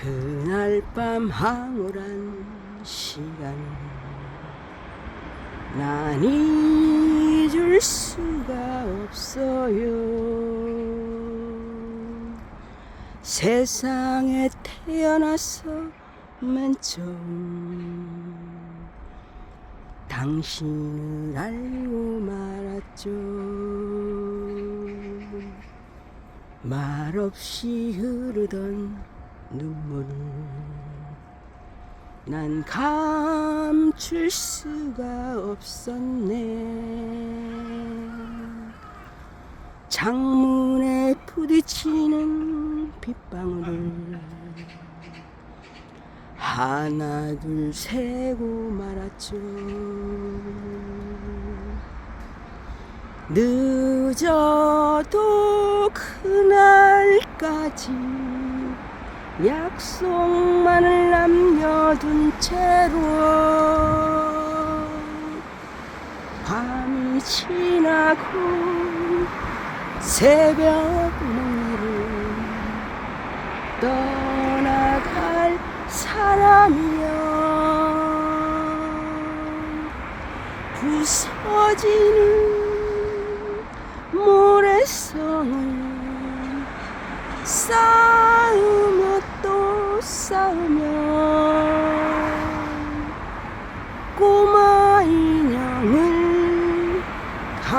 그날 밤 황홀한 시간. 난 잊을 수가 없어요. 세상에 태어나서 맨 처음 당신을 알고 말았죠. 말없이 흐르던 눈물을 난 감출 수가 없었네. 창문에 부딪히는 빗방울을 하나 둘 세고 말았죠. 늦어도 그날까지 약속만을 남겨둔 채로 밤이 지나고 새벽 문을 떠나갈 사람이여 부서지는 모래성을 쌓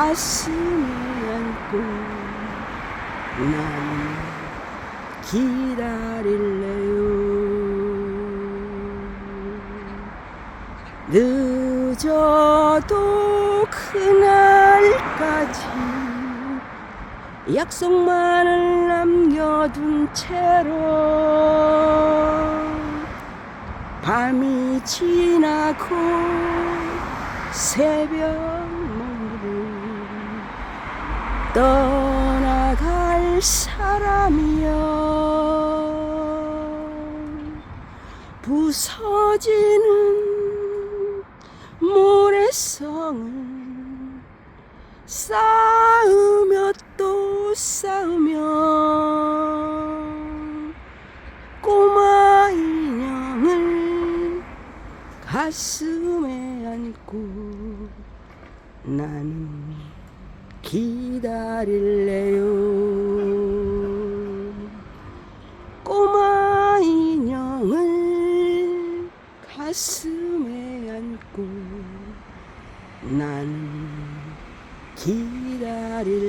가슴에 안고 난 기다릴래요. 늦어도 그날까지 약속만을 남겨둔 채로 밤이 지나고 새벽 떠나갈 사람이여. 부서지는 모래성을 쌓으며 또 쌓으며 꼬마 인형을 가슴에 안고 나는 기다릴래요? 꼬마 인형을 가슴에 안고 난 기다릴래요.